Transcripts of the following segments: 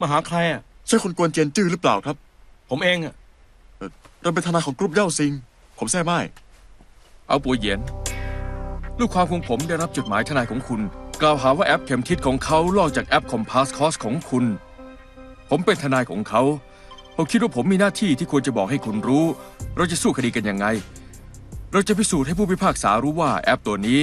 มาหาใครอะ ใช่คุณกวนเจียนจื้อหรือเปล่าครับผมเองอะเอ่อเราเป็นทนายของกรุ๊ปเย่าซิง ผมแซ่ไม่เอาปัวเหยียน ลูกความของผมได้รับจดหมายทนายของคุณ กล่าวหาว่าแอปเข็มทิศของเขาลอกจากแอปคอมพาสคอสของคุณ ผมเป็นทนายของเขา ผมคิดว่าผมมีหน้าที่ที่ควรจะบอกให้คุณรู้ เราจะสู้คดีกันยังไง เราจะพิสูจน์ให้ผู้พิพากษารู้ว่าแอปตัวนี้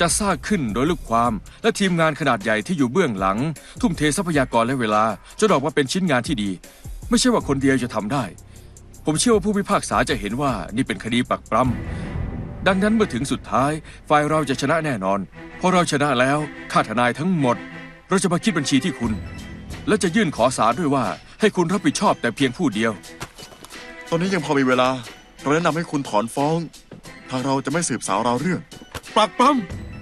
จะสร้างขึ้นโดยลูกความ และทีมงานขนาดใหญ่ที่อยู่เบื้องหลัง ทุ่มเททรัพยากรและเวลาจนออกมาเป็นชิ้นงานที่ดี ไม่ใช่ว่าคนเดียวจะทำได้ ผมเชื่อว่าผู้พิพากษาจะเห็นว่านี่เป็นคดีปักปรำดังนั้นเมื่อถึงสุดท้าย ฝ่ายเราจะชนะแน่นอนเพราะเราชนะแล้วค่าทนายทั้งหมด เราจะมาคิดบัญชีที่คุณ และจะยื่นขอศาลด้วยว่า ให้คุณรับผิดชอบแต่เพียงผู้เดียว ตอนนี้ยังพอมีเวลาเราแนะนำให้คุณถอนฟ้อง ทางเราจะไม่สืบสาวราวเรื่องปลักปล้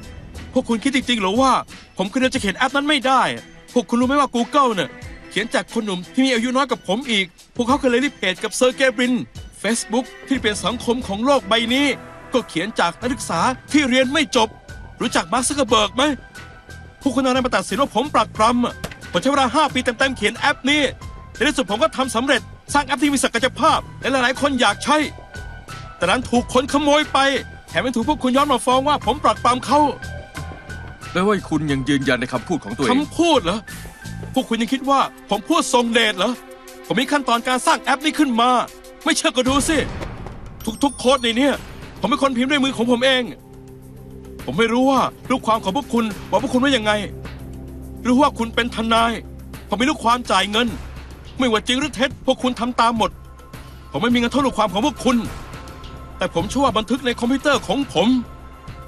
ำพวกคุณคิดจริงๆเหรือว่า ผมคนเดียวจะเขียนแอปนั้นไม่ได้ พวกคุณรู้ไหมว่า Google เนี่ยเขียนจากคนหนุ่มที่มีอายุน้อยกว่าผมอีก พวกเขาเคยเลยรีเพจกับเซอร์เกย์บริน Facebook ที่เป็นสังคมของโลกใบนี้ ก็เขียนจากนักศึกษาที่เรียนไม่จบ รู้จักมาร์คซักเคอร์เบิร์กไหมพวกคุณเอาอะไรมาตัดสินว่าผมปลักปล้ำผมใช้เวลา5ปีเต็มๆเขียนแอปนี้ในที่สุดผมก็ทำสำเร็จสร้างแอปที่มีศักยภาพและหลายๆคนอยากใช้ แต่นั้นถูกคนขโมยไป แถมยังถูกพวกคุณย้อนมาฟ้องว่า ผมปลักปรำเขาแปลว่าคุณยังยืนยันในคำพูดของตัวเองคำพูดเหรอ พวกคุณยังคิดว่าผมพูดทรงเดชเหรอ ผมมีขั้นตอนการสร้างแอปนี้ขึ้นมา ไม่เชื่อก็ดูสิ ทุกๆโค้ดในเนี้ยผมเป็นคนพิมพ์ด้วยมือของผมเอง ผมไม่รู้ว่าลูกความของพวกคุณบอกพวกคุณว่ายังไงรู้ว่าคุณเป็นทนาย ผมมีลูกความจ่ายเงิน ไม่ว่าจริงหรือเท็จ พวกคุณทำตามหมด ผมไม่มีเงินเท่าลูกความของพวกคุณ แต่ผมเชื่อว่าบันทึกในคอมพิวเตอร์ของผม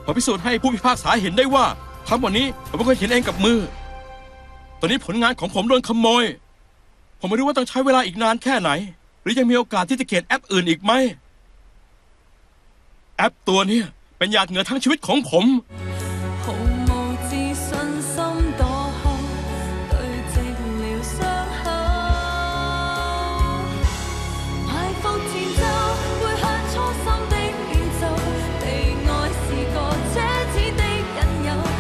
ผมพิสูจน์ให้ผู้พิพากษาเห็นได้ว่าทั้งหมดนี้ผมเป็นคนเห็นเองกับมือ ตอนนี้ผลงานของผมโดนขโมย ผมไม่รู้ว่าต้องใช้เวลาอีกนานแค่ไหน หรือยังมีโอกาสที่จะเขียนแอปอื่นอีกไหม แอปตัวนี้เป็นหยาดเหงื่อทั้งชีวิตของผม